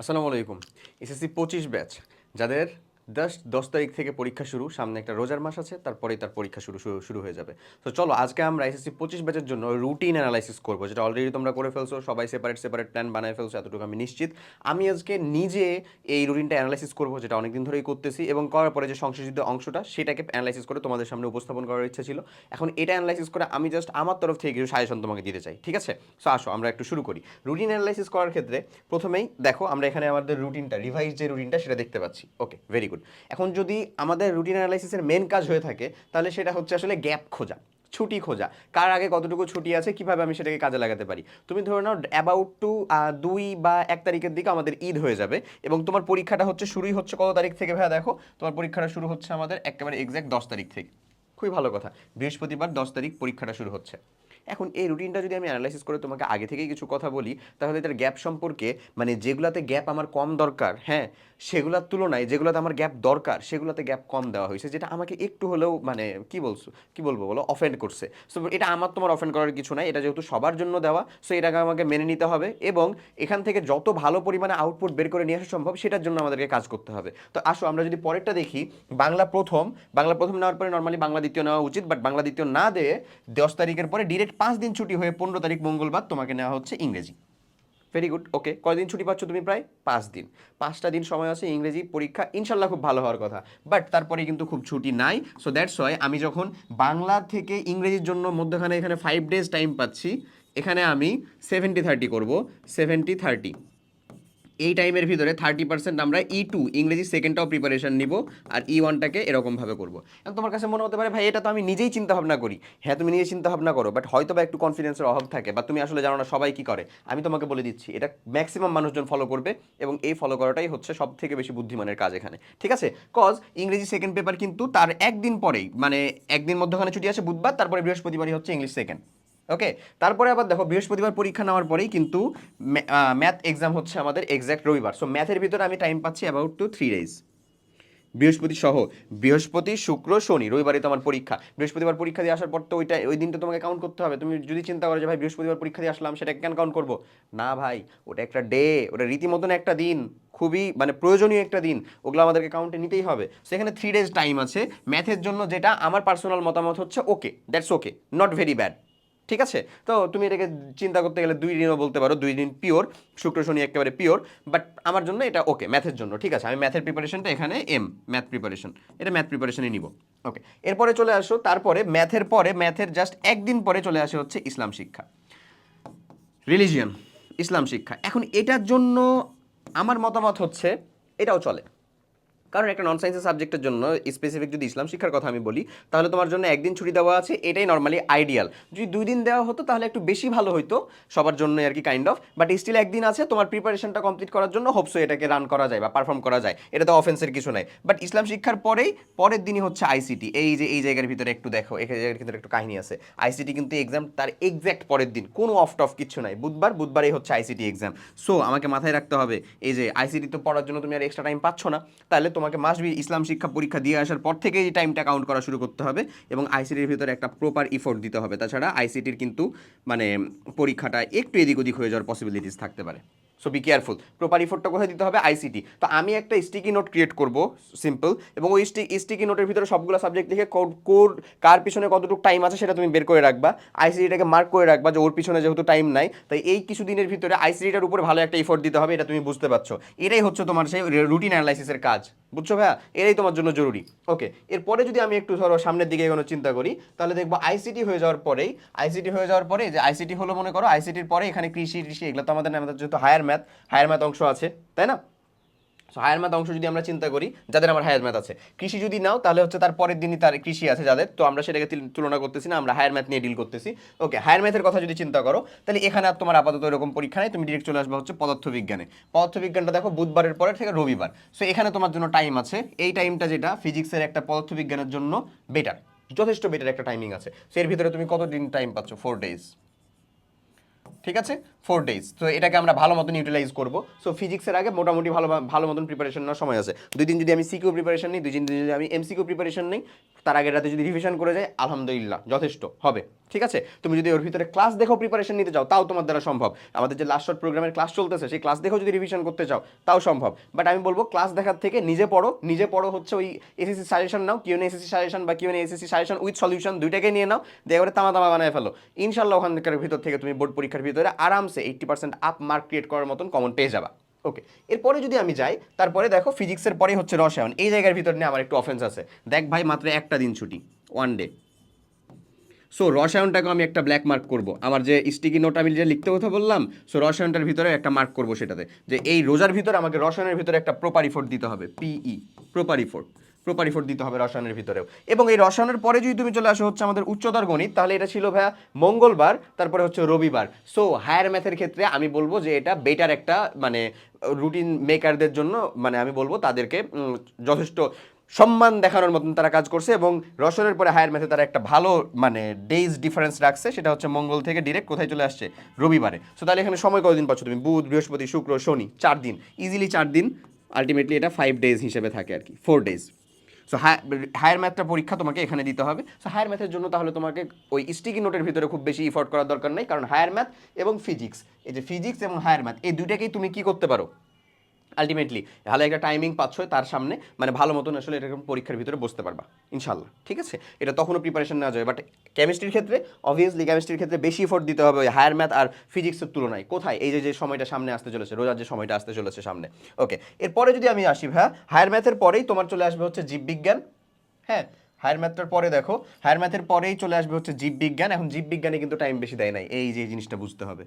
আসসালামু আলাইকুম। এসএসসি পঁচিশ ব্যাচ। যাদের দশ দশ তারিখ থেকে পরীক্ষা শুরু, সামনে একটা রোজার মাস আছে, তারপরেই তার পরীক্ষা শুরু শুরু হয়ে যাবে। তো চলো, আজকে আমরা এসএসসি পঁচিশ ব্যাচের জন্য রুটিন অ্যানালাইসিস করব, যেটা অলরেডি তোমরা করে ফেলছো, সবাই সেপারেট সেপারেট প্ল্যান বানায় ফেলছো, এতটুকু আমি নিশ্চিত। আমি আজকে নিজে এই রুটিনটা অ্যানালাইসিস করব, যেটা অনেকদিন ধরেই করতেছি, এবং করার পরে যে সংশ্লিষ্ট অংশটা, সেটাকে অ্যানালাইসিস করে তোমাদের সামনে উপস্থাপন করার ইচ্ছা ছিল। এখন এটা অ্যানালাইসিস করে আমি জাস্ট আমার তরফ থেকে কিছু সাজেশন তোমাকে দিতে চাই, ঠিক আছে? সো আসো, আমরা একটু শুরু করি। রুটিন অ্যানালাইসিস করার ক্ষেত্রে প্রথমেই দেখো, আমরা এখানে আমাদের রুটিনটা রিভাইজ যে রুটিনটা সেটা দেখতে পাচ্ছি। ওকে ভেরি গুড এখন যদি আমাদের রুটিন অ্যানালাইসিসের মেন কাজ হয়ে থাকে, তাহলে সেটা হচ্ছে আসলে গ্যাপ খোঁজা, ছুটি খোঁজা। কার আগে কতটুকু ছুটি আছে, কীভাবে আমি সেটাকে কাজে লাগাতে পারি? তুমি ধরে নাও অ্যাবাউট টু দুই বা এক তারিখের দিকে আমাদের ঈদ হয়ে যাবে এবং তোমার পরীক্ষাটা হচ্ছে, শুরুই হচ্ছে কত তারিখ থেকে ভাইয়া দেখো? তোমার পরীক্ষাটা শুরু হচ্ছে আমাদের একেবারে এক্স্যাক্ট দশ তারিখ থেকে। খুবই ভালো কথা। বৃহস্পতিবার দশ তারিখ পরীক্ষাটা শুরু হচ্ছে। এখন এই রুটিনটা যদি আমি অ্যানালাইসিস করে তোমাকে আগে থেকেই কিছু কথা বলি, তাহলে এটার গ্যাপ সম্পর্কে মানে যেগুলাতে গ্যাপ আমার কম দরকার হ্যাঁ সেগুলোর তুলনায় যেগুলোতে আমার গ্যাপ দরকার, সেগুলোতে গ্যাপ কম দেওয়া হয়েছে, যেটা আমাকে একটু হলেও মানে কি বলছো, কি বলব বলো অফেন্ড করছে। সো এটা আমার তোমার অফেন্ড করার কিছু নাই, এটা যেহেতু সবার জন্য দেওয়া সো এটাকে আমাকে মেনে নিতে হবে এবং এখান থেকে যত ভালো পরিমাণে আউটপুট বের করে নিয়ে আসা সম্ভব, সেটার জন্য আমাদেরকে কাজ করতে হবে। তো আসো, আমরা যদি পরেরটা দেখি, বাংলা প্রথম বাংলা প্রথম নেওয়ার পরে নর্মালি বাংলা দ্বিতীয় নেওয়া উচিত বাট বাংলা দ্বিতীয় না দিয়ে দশ তারিখের পরে ডিরেক্ট পাঁচ দিন ছুটি হয়ে পনেরো তারিখ মঙ্গলবার তোমাকে নেওয়া হচ্ছে ইংরেজি। ভেরি গুড ওকে কয়দিন ছুটি পাচ্ছ তুমি প্রায়? পাঁচ দিন। পাঁচটা দিন সময় আছে ইংরেজি পরীক্ষা ইনশাল্লাহ খুব ভালো হওয়ার কথা। বাট তারপরে কিন্তু খুব ছুটি নাই সো দ্যাটস ওয়াই আমি যখন বাংলা থেকে ইংরেজির জন্য মধ্যখানে এখানে ফাইভ ডেজ টাইম পাচ্ছি, এখানে আমি সেভেন্টি থার্টি করব সেভেন্টি থার্টি এই টাইমের ভিতরে থার্টি পার্সেন্ট আমরা ই টু ইংরেজি সেকেন্ডটাও প্রিপারেশন নিব আর ই ওয়ানটাকে এরকমভাবে করব। এখন তোমার কাছে মনে হতে পারে, ভাই, এটা তো আমি নিজেই চিন্তা ভাবনা করি। হ্যাঁ তুমি নিজে চিন্তা ভাবনা করো বাট হয়তো বা একটু কনফিডেন্সের অভাব থাকে বা তুমি আসলে জানো না সবাই কি করে। আমি তোমাকে বলে দিচ্ছি, এটা ম্যাক্সিমাম মানুষজন ফলো করবে এবং এই ফলো করাটাই হচ্ছে সব থেকে বেশি বুদ্ধিমানের কাজ এখানে। ঠিক আছে? কজ ইংরেজি সেকেন্ড পেপার কিন্তু তার একদিন পরেই মানে একদিন মধ্যখানে ছুটি আছে বুধবার, তারপরে বৃহস্পতিবারই হচ্ছে ইংলিশ সেকেন্ড ওকে তারপরে আবার দেখো বৃহস্পতিবার পরীক্ষা নেওয়ার পরেই কিন্তু ম্যাথ এক্সাম হচ্ছে আমাদের এক্স্যাক্ট রবিবার। সো ম্যাথের ভিতরে আমি টাইম পাচ্ছি অ্যাবাউট টু থ্রি ডেজ বৃহস্পতি সহ, বৃহস্পতি, শুক্র, শনি, রবিবারে তো আমার পরীক্ষা। বৃহস্পতিবার পরীক্ষা দিয়ে আসার পর তো ওইটা, ওই দিনটা তোমাকে কাউন্ট করতে হবে। তুমি যদি চিন্তা করো যে, ভাই, বৃহস্পতিবার পরীক্ষা দিয়ে আসলাম সেটা কেন কাউন্ট করব? না, ভাই, ওটা একটা ডে ওটা রীতিমতন একটা দিন, খুবই মানে প্রয়োজনীয় একটা দিন। ওগুলো আমাদেরকে কাউন্টে নিতেই হবে। সেখানে থ্রি ডেজ টাইম আছে। ম্যাথের জন্য যেটা আমার পার্সোনাল মতামত হচ্ছে okay that's okay not very bad ঠিক আছে? তো তুমি এটাকে চিন্তা করতে গেলে দুই দিনও বলতে পারো, দুই দিন পিওর শুক্র, শনি একেবারে পিওর বাট আমার জন্য এটা ওকে ম্যাথের জন্য, ঠিক আছে? আমি ম্যাথের প্রিপারেশনটা এখানে এম ম্যাথ প্রিপারেশন এটা ম্যাথ প্রিপারেশনই নিব ওকে এরপরে চলে আসো, তারপরে ম্যাথের পরে ম্যাথের জাস্ট একদিন পরে চলে আসে হচ্ছে ইসলাম শিক্ষা। রিলিজিয়ন ইসলাম শিক্ষা। এখন এটার জন্য আমার মতামত হচ্ছে, এটাও চলে। কারণ একটা নন সায়েন্সের সাবজেক্টের জন্য স্পেসিফিক যদি ইসলাম শিক্ষার কথা আমি বলি, তাহলে তোমার জন্য একদিন ছুটি দেওয়া আছে, এটাই নর্মালি আইডিয়াল যদি দুই দিন দেওয়া হতো, তাহলে একটু বেশি ভালো হতো সবার জন্য আর কি কাইন্ড অফ বাট স্টিল একদিন আছে, তোমার প্রিপারেশনটা কমপ্লিট করার জন্য হোপসো এটাকে রান করা যায় বা পারফর্ম করা যায়। এটা তো অফেন্সের কিছু নাই। বাট ইসলাম শিক্ষার পরেই, পরের দিনই হচ্ছে আইসিটি এই যে, এই জায়গার ভিতরে একটু দেখো, এই জায়গার ভিতরে একটু কাহিনী আছে। আইসিটি কিন্তু এক্সাম তার এক্স্যাক্ট পরের দিন, কোনো অফ টফ কিছু নাই। বুধবার, বুধবারই হচ্ছে আইসিটি এক্সাম সো আমাকে মাথায় রাখতে হবে, এই যে আইসিটি তো পড়ার জন্য তুমি আর এক্সট্রা টাইম পাচ্ছ না। তাহলে তোমাকে মাস্ট বি ইসলাম শিক্ষা পরীক্ষা দিয়ে আসার পর থেকে এই টাইমটা কাউন্ট করা শুরু করতে হবে এবং আইসিটির ভিতরে একটা প্রপার ইফোর্ট দিতে হবে। তাছাড়া আইসিটির কিন্তু মানে পরীক্ষাটা একটু এদিক ওদিক হয়ে যাওয়ার পসিবিলিটিস থাকতে পারে। সো বি কেয়ারফুল প্রপার ইফোর্টটা কোথায় দিতে হবে? আইসিটি তো আমি একটা স্টিকি নোট ক্রিয়েট করব সিম্পল এবং ওই স্টিকি নোটের ভিতরে সবগুলো সাবজেক্ট লিখে কোর কার পিছনে কতটুকু টাইম আছে সেটা তুমি বের করে রাখবা। আইসিটিটাকে মার্ক করে রাখবা যে ওর পিছনে যেহেতু টাইম নাই, তাই এই কিছু দিনের ভিতরে আইসিটিটার উপরে ভালো একটা ইফোর্ট দিতে হবে, এটা তুমি বুঝতে পারছ। এটাই হচ্ছে তোমার সেই রুটিন অ্যানালাইসিসের কাজ। বুঝছ ভাইয়া? এটাই তোমার জন্য জরুরি। ওকে এরপরে যদি আমি একটু ধরো সামনের দিকে এগোনো চিন্তা করি, তাহলে দেখব আইসিটি হয়ে যাওয়ার পরেই আইসিটি হয়ে যাওয়ার পরে যে আইসিটি হলো মনে করো আইসিটির পরে এখানে কৃষি কৃষি এগুলো তো আমাদের আমাদের যেহেতু হায়ার ম্যাথ হায়ার ম্যাথ অংশ আছে, তাই না? সো হায়ার ম্যাথ অংশ যদি আমরা চিন্তা করি, যাদের আমার হায়ার ম্যাথ আছে। কৃষি যদি নাও, তাহলে হচ্ছে তার পরের দিনই তার কৃষি আছে যাদের। তো আমরা সেটাকে তুলনা করতেছি না, আমরা হায়ার ম্যাথ নিয়ে ডিল করতেছি। ওকে হায়ার ম্যাথের কথা যদি চিন্তা করো, তাহলে এখানে আর তোমার আপাতত এরকম পরীক্ষা নেই। তুমি ডিরেক্ট চলে আসবে হচ্ছে পদার্থবিজ্ঞানে। পদার্থবিজ্ঞানটা দেখো বুধবারের পরে থেকে রবিবার। সো এখানে তোমার জন্য টাইম আছে। এই টাইমটা যেটা ফিজিক্সের একটা পদার্থবিজ্ঞানের জন্য বেটার যথেষ্ট বেটার একটা টাইমিং আছে। সো এর ভিতরে তুমি কত দিন টাইম পাচ্ছ? ফোর ডেজ ঠিক আছে? ফোর ডেজ তো এটাকে আমরা ভালো মতন ইউটিলাইজ করব। সো ফিজিক্সের আগে মোটামুটি ভালো ভালো মতন প্রিপারেশন নেওয়ার সময় আছে। দুই দিন যদি আমি সিকিউ প্রিপারেশন নিই, দুই দিন যদি আমি এমসিকিউ প্রিপারেশন নিই, তার আগের রাতে যদি রিভিশন করে যাই, আলহামদুলিল্লাহ, যথেষ্ট, হবে। ঠিক আছে? তুমি যদি ওর ভিতরে ক্লাস দেখো প্রিপারেশন নিতে চাও, তাও তোমার দ্বারা সম্ভব। আমাদের যে লাস্ট শর্ট প্রোগ্রামের ক্লাস চলতেছে, সেই ক্লাস দেখেও যদি রিভিশন করতে চাও, তাও সম্ভব। বাট আমি বলব ক্লাস দেখার থেকে নিজে পড়ো নিজে পড়ো হচ্ছে ওই এসএসসি সাজেশন নাও কিউএন এসএসসি সাজেশন বা QN SSC suggestion with solution দুইটাকে নিয়ে নাও করে তামা তামা বানায় ফেলো। ইনশাল্লাহ ওখানকার ভিতর থেকে তুমি বোর্ড পরীক্ষার ভিতরে আরামসে eighty percent up mark create করার মতন কমন পেয়ে যাবা। ওকে এরপরে যদি আমি যাই, তারপরে দেখো ফিজিক্সের পরে হচ্ছে রসায়ন। এই জায়গার ভিতর নিয়ে আমার একটু অফেন্স আছে। দেখ ভাই, মাত্র একটা দিন ছুটি ওয়ান ডে সো রসায়নটাকে আমি একটা ব্ল্যাক মার্ক করব। আমার যে স্টিকি নোট আমি যে লিখতে কথা বললাম সো রসায়নটার ভিতরে একটা মার্ক করব সেটাতে। যে এই রোজার ভিতরে আমাকে রসায়নের ভিতরে একটা প্রপার ইফোর্ট দিতে হবে পিই প্রপার ইফোর্ট প্রপার ইফোর্ট দিতে হবে রসায়নের ভিতরেও। এবং এই রসায়নের পরে যদি তুমি চলে আসো হচ্ছে আমাদের উচ্চতর গণিত, তাহলে এটা ছিল ভাইয়া মঙ্গলবার, তারপরে হচ্ছে রবিবার। সো হায়ার ম্যাথের ক্ষেত্রে আমি বলব যে এটা বেটার একটা মানে রুটিন মেকারদের জন্য মানে আমি বলব তাদেরকে যথেষ্ট সম্মান দেখানোর মতন তারা কাজ করছে এবং রসনের পরে হায়ার ম্যাথে তারা একটা ভালো মানে ডেইজ ডিফারেন্স রাখছে। সেটা হচ্ছে মঙ্গল থেকে ডিরেক্ট কোথায় চলে আসছে? রবিবারে। সো তাহলে এখানে সময় কতদিন পাচ্ছ তুমি? বুধ, বৃহস্পতি, শুক্র, শনি, চার দিন। ইজিলি চার দিন। আলটিমেটলি এটা ফাইভ ডেজ হিসেবে থাকে আর কি। ফোর ডেজ সো হায়ার ম্যাথটা পরীক্ষা তোমাকে এখানে দিতে হবে। সো হায়ার ম্যাথের জন্য তাহলে তোমাকে ওই স্টিকি নোটের ভিতরে খুব বেশি ইফোর্ট করার দরকার নেই, কারণ হায়ার ম্যাথ এবং ফিজিক্স এই যে ফিজিক্স এবং হায়ার ম্যাথ এই দুইটাকেই তুমি কি করতে পারো? আলটিমেটলি ভালো একটা টাইমিং পাচ্ছ তার সামনে মানে ভালো মতন আসলে এরকম পরীক্ষার ভিতরে বসতে পারবা ইনশাল্লাহ ঠিক আছে? এটা তখনও প্রিপারেশন নেওয়া যাবে বাট কেমিস্ট্রির ক্ষেত্রে অবভিয়াসলি কেমিস্ট্রির ক্ষেত্রে বেশি এফোর্ট দিতে হবে ওই হায়ার ম্যাথ আর ফিজিক্সের তুলনায়। কোথায়? এই যে যে সময়টা সামনে আসতে চলেছে, রোজার যে সময়টা আসতে চলেছে সামনে। ওকে এরপরে যদি আমি আসি ভাইয়া হায়ার ম্যাথের পরেই তোমার চলে আসবে হচ্ছে জীববিজ্ঞান। হ্যাঁ হায়ার ম্যাথটার পরে দেখো হায়ার ম্যাথের পরেই চলে আসবে হচ্ছে জীববিজ্ঞান, এখন জীববিজ্ঞানে কিন্তু টাইম বেশি দেয় নাই, এই যে জিনিসটা বুঝতে হবে।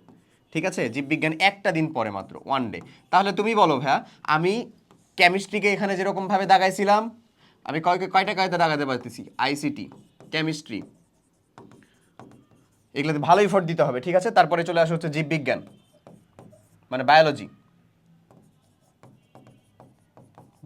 ঠিক আছে? জীববিজ্ঞান একটা দিন পরে মাত্র ওয়ান ডে তাহলে তুমি বলো ভাইয়া, আমি কেমিস্ট্রিকে এখানে যেরকমভাবে দাগাইছিলাম, আমি কয় কয়টা কয়টা দাগাতে পারতেছি? আইসিটি কেমিস্ট্রি এগুলোতে ভালো ইফোর্ট দিতে হবে, ঠিক আছে? তারপরে চলে আসে হচ্ছে জীববিজ্ঞান মানে বায়োলজি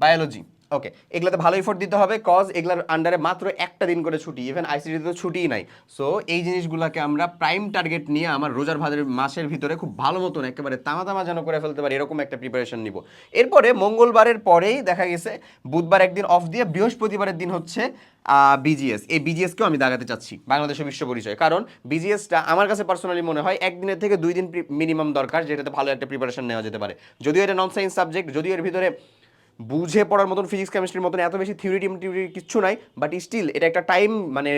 বায়োলজি ওকে এগুলোতে ভালো এফোর্ট দিতে হবে কজ এগুলোর আন্ডারে মাত্র একটা দিন করে ছুটি ইভেন আইসিটিতে তো ছুটিই নাই। সো এই জিনিসগুলোকে আমরা প্রাইম টার্গেট নিয়ে আমার রোজার ভাদের মাসের ভিতরে খুব ভালো মতন একেবারে তামা তামা যেন করে ফেলতে পারি, এরকম একটা প্রিপারেশন নিব। এরপরে মঙ্গলবারের পরেই দেখা গেছে, বুধবার একদিন অফ দিয়ে বৃহস্পতিবারের দিন হচ্ছে বিজিএস এই বিজিএসকেও আমি দাগাতে চাচ্ছি বাংলাদেশের বিশ্ব পরিচয়। কারণ বিজিএসটা আমার কাছে পার্সোনালি মনে হয় একদিনের থেকে দুই দিন মিনিমাম দরকার, যেটাতে ভালো একটা প্রিপারেশন নেওয়া যেতে পারে। যদিও এটা নন সায়েন্স সাবজেক্ট যদিও এর ভিতরে বুঝে পড়ার মতন ফিজিক্স কেমিস্ট্রির মতন এত বেশি থিওরি টিউরি কিচ্ছু নাই বাট স্টিল এটা একটা টাইম মানে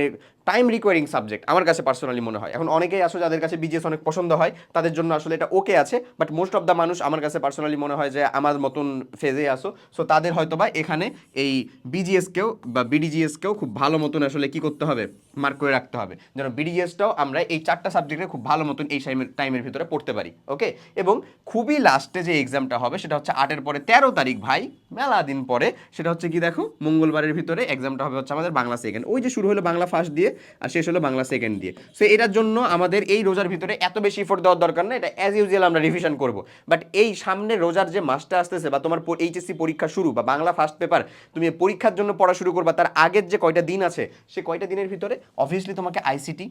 টাইম রিকোয়ারিং সাবজেক্ট আমার কাছে পার্সোনালি মনে হয়। এখন অনেকেই আসলে যাদের কাছে বিজিএস অনেক পছন্দ হয়, তাদের জন্য আসলে এটা ওকে আছে বাট মোস্ট অফ দ্য মানুষ আমার কাছে পার্সোনালি মনে হয় যে আমার মতন ফেজে আসো সো তাদের হয়তো বা এখানে এই বিজিএসকেও বা বিডিজিএসকেও খুব ভালো মতন আসলে কি করতে হবে মার্ক করে রাখতে হবে। যেন বিডিজিএসটাও আমরা এই চারটা সাবজেক্টে খুব ভালো মতন এই টাইমের ভিতরে পড়তে পারি ওকে এবং খুবই লাস্টে যে এক্সামটা হবে, সেটা হচ্ছে আটের পরে তেরো তারিখ ভাই মেলা দিন পরে, সেটা হচ্ছে কি দেখো, মঙ্গলবারের ভিতরে এক্সামটা হবে হচ্ছে আমাদের বাংলা সেকেন্ড ওই যে শুরু হলো বাংলা ফার্স্ট দিয়ে, আর শেষ হলো বাংলা সেকেন্ড দিয়ে। সো এটার জন্য আমাদের এই রোজার ভিতরে এত বেশি ইফোর্ট দেওয়ার দরকার না, এটা অ্যাজ ইউজুয়াল আমরা রিভিশন করব। বাট এই সামনে রোজার যে মাসটা আসতেছে, বা তোমার এইচএসসি পরীক্ষা শুরু, বা বাংলা ফার্স্ট পেপার তুমি পরীক্ষার জন্য পড়া শুরু করবা, তার আগের যে কয়টা দিন আছে, সে কয়টা দিনের ভিতরে? অবভিয়াসলি তোমাকে আইসিটি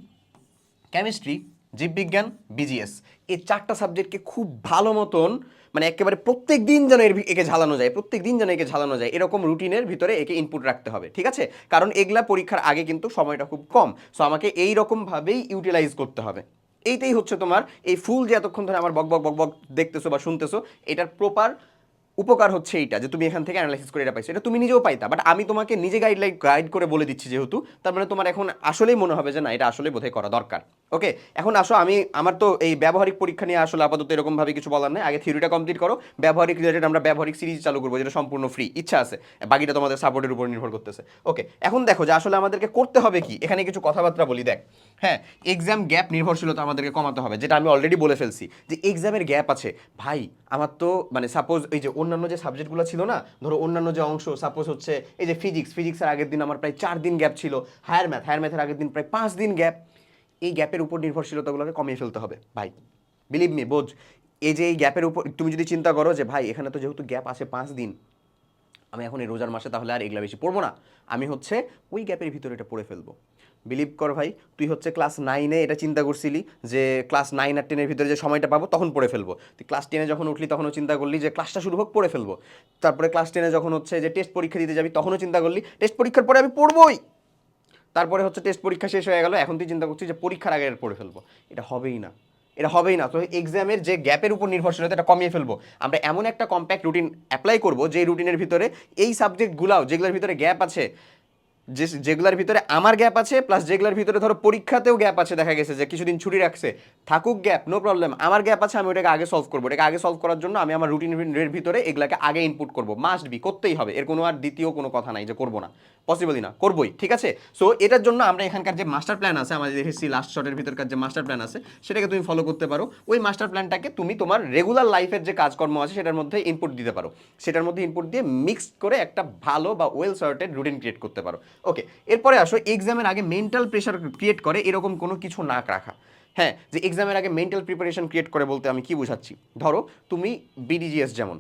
কেমিস্ট্রি জীববিজ্ঞান বিজিএস এই চারটা সাবজেক্টকে খুব ভালো মতন মানে একেবারে প্রত্যেক দিন যেন এর একে ঝালানো যায়, প্রত্যেক দিন যেন একে ঝালানো যায়, এরকম রুটিনের ভিতরে একে ইনপুট রাখতে হবে, ঠিক আছে? কারণ এগুলা পরীক্ষার আগে কিন্তু সময়টা খুব কম সো আমাকে এই রকমভাবেই ইউটিলাইজ করতে হবে। এইটাই হচ্ছে তোমার এই ফুল যে এতক্ষণ ধরে আমার বক বক বক বক দেখতেছো বা শুনতেছো, এটার প্রপার উপকার হচ্ছে এইটা, যে তুমি এখান থেকে অ্যানালাইসিস করে এটা পাইছো। এটা তুমি নিজেও পাইতা বাট আমি তোমাকে নিজে গাইডলাইন গাইড করে বলে দিচ্ছি যেহেতু, তার মানে তোমার এখন আসলেই মনে হবে যে না, এটা আসলে বোধহয় করা দরকার। ওকে এখন আসো, আমি, আমার তো এই ব্যবহারিক পরীক্ষা নিয়ে আসলে আপাতত এরকমভাবে কিছু বলার নেই। আগে থিওরিটা কমপ্লিট করো। ব্যবহারিক রিলেটেড আমরা ব্যবহারিক সিরিজ চালু করব, যেটা সম্পূর্ণ ফ্রি ইচ্ছা আছে। বাকিটা তোমাদের সাপোর্টের উপর নির্ভর করতেছে। ওকে এখন দেখো যে আসলে আমাদেরকে করতে হবে কি? এখানে কিছু কথাবার্তা বলি, দেখ। হ্যাঁ এক্সাম গ্যাপ নির্ভরশীলতা আমাদেরকে কমাতে হবে, যেটা আমি অলরেডি বলে ফেলছি। যে এক্সামের গ্যাপ আছে। ভাই, আমার তো মানে সাপোজ এই যে অন্যান্য যে সাবজেক্টগুলো ছিল না, ধরো অন্যান্য যে অংশ সাপোজ হচ্ছে এই যে ফিজিক্স ফিজিক্সের আগের দিন আমার প্রায় চার দিন গ্যাপ ছিল। হায়ার ম্যাথ হায়ার ম্যাথের আগের দিন প্রায় পাঁচ দিন গ্যাপ এই গ্যাপের উপর নির্ভরশীলতাগুলোকে কমিয়ে ফেলতে হবে, ভাই। বিলিভ মি বোঝ। এই যে এই গ্যাপের উপর, তুমি যদি চিন্তা করো যে, ভাই, এখানে তো যেহেতু গ্যাপ আছে পাঁচ দিন আমি এখন এই রোজার মাসে তাহলে আর এগুলা বেশি পড়ব না। আমি হচ্ছে ওই গ্যাপের ভিতরে এটা পড়ে ফেলব। বিলিভ কর ভাই, তুই হচ্ছে ক্লাস নাইনে এটা চিন্তা করছিলি যে ক্লাস নাইন আর টেনের ভিতরে যে সময়টা পাবো তখন পড়ে ফেলব। তুই ক্লাস টেনে যখন উঠলি তখনও চিন্তা করলি যে ক্লাসটা শুরু হোক, পড়ে ফেলব। তারপরে ক্লাস টেনে যখন হচ্ছে যে টেস্ট পরীক্ষা দিতে যাবি তখনও চিন্তা করলি টেস্ট পরীক্ষার পরে আমি পড়বই। তারপরে হচ্ছে টেস্ট পরীক্ষা শেষ হয়ে গেল, এখন তুই চিন্তা করছিস যে পরীক্ষার আগে পড়ে ফেলব। এটা হবেই না। এটা হবেই না। তো এক্সামের যে গ্যাপের উপর নির্ভরশীলতা এটা কমিয়ে ফেলব। আমরা এমন একটা কম্প্যাক্ট রুটিন অ্যাপ্লাই করব যে রুটিনের ভিতরে এই সাবজেক্টগুলাও যেগুলোর ভিতরে গ্যাপ আছে যে যেগুলোর ভিতরে আমার গ্যাপ আছে প্লাস যেগুলোর ভিতরে ধরো পরীক্ষাতেও গ্যাপ আছে, দেখা গেছে যে কিছুদিন ছুটি রাখছে, থাকুক গ্যাপ নো প্রবলেম আমার গ্যাপ আছে, আমি ওটাকে আগে সলভ করব, এটাকে আগে সলভ করার জন্য আমি আমার রুটিনের ভিতরে এগুলাকে আগে ইনপুট করব মাস্ট বি করতেই হবে, এর কোনো আর দ্বিতীয় কোনো কথা নাই যে করব না পসিবলই না, করবোই, ঠিক আছে? সো এটার জন্য আমরা এখানকার যে মাস্টার প্ল্যান আছে, আমাদের এসএসসি লাস্ট শটের ভিতরকার যে মাস্টার প্ল্যান আছে, সেটাকে তুমি ফলো করতে পারো, ওই মাস্টার প্ল্যানটাকে তুমি তোমার রেগুলার লাইফের যে কাজকর্ম আছে, সেটার মধ্যে ইনপুট দিতে পারো, সেটার মধ্যে ইনপুট দিয়ে মিক্স করে একটা ভালো বা ওয়েল সর্টেড রুটিন ক্রিয়েট করতে পারো ওকে এরপরে আসো এক্সামের আগে মেন্টাল প্রেশার ক্রিয়েট করে, এরকম কোনো কিছু না রাখা। হ্যাঁ যে এক্সামের আগে মেন্টাল প্রিপারেশন ক্রিয়েট করে বলতে আমি কি বুঝাচ্ছি? ধরো, তুমি বিডিজিএস যেমন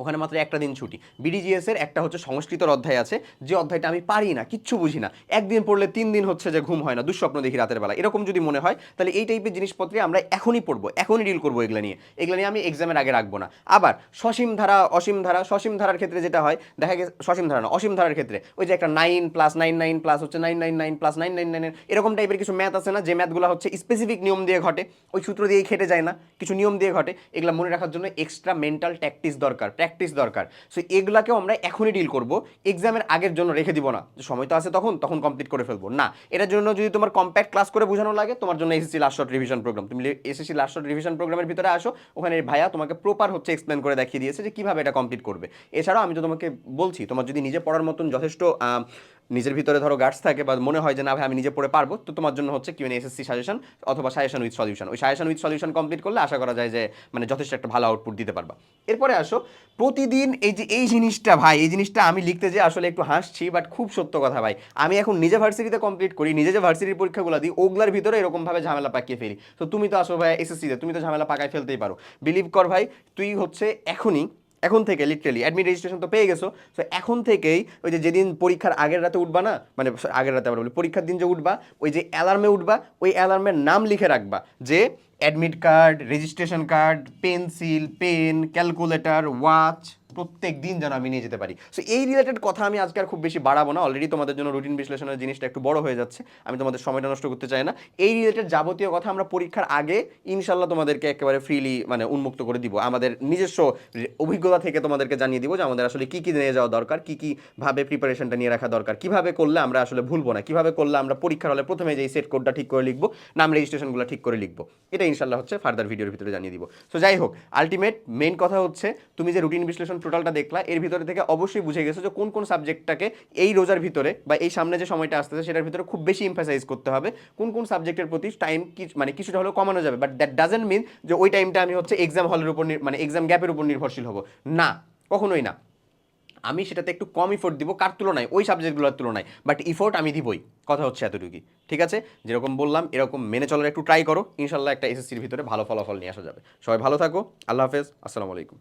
ওখানে মাত্র একটা দিন ছুটি। বিডিজিএস এর একটা হচ্ছে সংস্কৃতর অধ্যায় আছে, যে অধ্যায়টা আমি পারি না, কিচ্ছু বুঝি না। একদিন পড়লে তিন দিন হচ্ছে যে ঘুম হয় না, দুঃস্বপ্ন দেখি রাতের বেলা। এরকম যদি মনে হয়, তাহলে এই টাইপের জিনিসপত্রে আমরা এখনই পড়ব, এখনই ডিল করব এগুলো নিয়ে। এগুলো নিয়ে আমি এক্সামের আগে রাখব না। আবার সসীম ধারা, অসীম ধারা, সসীম ধারার ক্ষেত্রে যেটা হয়, দেখা গেছে, সসীম ধারা না, অসীম ধারার ক্ষেত্রে, ওই যে একটা nine plus nine nine plus হচ্ছে nine nine nine plus nine nine nine এরকম টাইপের কিছু ম্যাথ আছে না, যে ম্যাথগুলো হচ্ছে স্পেসিফিক নিয়ম দিয়ে ঘটে, ওই সূত্র দিয়েই খেটে যায় না, কিছু নিয়ম দিয়ে ঘটে, এগুলো মনে রাখার জন্য এক্সট্রা মেন্টাল ট্যাকটিস দরকার। প্র্যাকটিস দরকার। সো এগুলাকেও আমরা এখনই ডিল করব। এক্সামের আগের জন্য রেখে দিব না। সময় তো আছে তখন তখন কমপ্লিট করে ফেলব। না, এটার জন্য যদি তোমার কম্প্যাক্ট ক্লাস করে বোঝানো লাগে, তোমার জন্য SSC last short revision program তুমি এসএসসি লাস্ট শর্ট রিভিশন প্রোগ্রামের ভিতরে আসো, ওখানে ভাইয়া তোমাকে প্রপার হচ্ছে এক্সপ্লেন করে দেখিয়ে দিয়েছে যে কীভাবে এটা কমপ্লিট করবে। এছাড়াও আমি তো তোমাকে বলছি, তোমার যদি নিজে পড়ার মতন যথেষ্ট নিজের ভিতরে ধরো গার্ডস থাকে বা মনে হয় যে, না ভাই, আমি নিজে পড়ে পারব। তো তোমার জন্য হচ্ছে কিউএন এসএসসি সাজেশন অথবা সাজেশন উইথ সলিউশন ওই সাজেশন উইথ সলিউশন কমপ্লিট করলে আশা করা যায় যে মানে যথেষ্ট একটা ভালো আউটপুট দিতে পারবা। এরপরে আসো, প্রতিদিন এই যে, এই জিনিসটা ভাই, এই জিনিসটা আমি লিখতে যে আসলে একটু হাসছি বাট খুব সত্য কথা ভাই। আমি এখন নিজে ভার্সিটিতে কমপ্লিট করি, নিজে যে ভার্সিটির পরীক্ষাগুলো দিই, ওগুলার ভিতরে এরকমভাবে ঝামেলা পাকিয়ে ফেলি। তো তুমি তো আসো ভাই এসএসসিতে তুমি তো ঝামেলা পাকায় ফেলতেই পারো। বিলিভ কর ভাই, তুই হচ্ছে এখনই এখন থেকে লিটারেলি অ্যাডমিট রেজিস্ট্রেশন তো পেয়ে গেছো। সো এখন থেকেই ওই যে যেদিন পরীক্ষার আগের রাতে উঠবা না মানে আগের রাতে আবার বলি, পরীক্ষার দিন যে উঠবা, ওই যে অ্যালার্মে উঠবা, ওই অ্যালার্মের নাম লিখে রাখবা যে admit card registration card pencil pen calculator watch প্রত্যেক দিন যেন আমি নিয়ে যেতে পারি। সো এই রিলেটেড কথা আমি আজকে আর খুব বেশি বাড়াবো না। অলরেডি তোমাদের জন্য রুটিন বিশ্লেষণের জিনিসটা একটু বড় হয়ে যাচ্ছে। আমি তোমাদের সময়টা নষ্ট করতে চাই না। এই রিলেটেড যাবতীয় কথা আমরা পরীক্ষার আগে ইনশাল্লাহ তোমাদেরকে একেবারে ফ্রিলি মানে উন্মুক্ত করে দিব। আমাদের নিজস্ব অভিজ্ঞতা থেকে তোমাদেরকে জানিয়ে দিব যে আমাদের আসলে কী কী নিয়ে যাওয়া দরকার, কী কী ভাবে প্রিপারেশনটা নিয়ে রাখা দরকার, কীভাবে করলে আমরা আসলে ভুলবো না, কীভাবে করলে আমরা পরীক্ষার হলে প্রথমে যে সেট কোডটা ঠিক করে লিখব, নাম রেজিস্ট্রেশনগুলো ঠিক করে লিখব। এটা ইনশাল্লাহ হচ্ছে ফার্দার ভিডিওর ভিতরে জানিয়ে দিব। সো যাই হোক আলটিমেট মেন কথা হচ্ছে, তুমি যে রুটিন বিশ্লেষণ টোটালটা দেখলা, এর ভিতরে থেকে অবশ্যই বুঝে গেছো যে কোন কোন সাবজেক্টটাকে এই রোজার ভিতরে বা এই সামনে যে সময়টা আসতেছে সেটার ভিতরে খুব বেশি এমফাসাইজ করতে হবে। কোন কোন সাবজেক্টের প্রতি টাইম মানে কিছুটা হলেও কমানো যাবে। বাট দ্যাট ডাজেন্ট মিন যে ওই টাইমটা আমি হচ্ছে এক্সাম হলের উপর মানে এক্সাম গ্যাপের উপর নির্ভরশীল হব। না, কখনোই না। আমি সেটাতে একটু কম ইফোর্ট দিব কার তুলনায়, ওই সাবজেক্টগুলোর তুলনায়। বাট ইফোর্ট আমি দিবই, কথা হচ্ছে এতটুকুই। ঠিক আছে? যেরকম বললাম, এরকম মেনে চলার একটু ট্রাই করো। ইনশাল্লাহ একটা এসএসসির ভিতরে ভালো ফলাফল নিয়ে আসা যাবে। সবাই ভালো থাকো, আল্লাহ হাফেজ, আসসালামু আলাইকুম।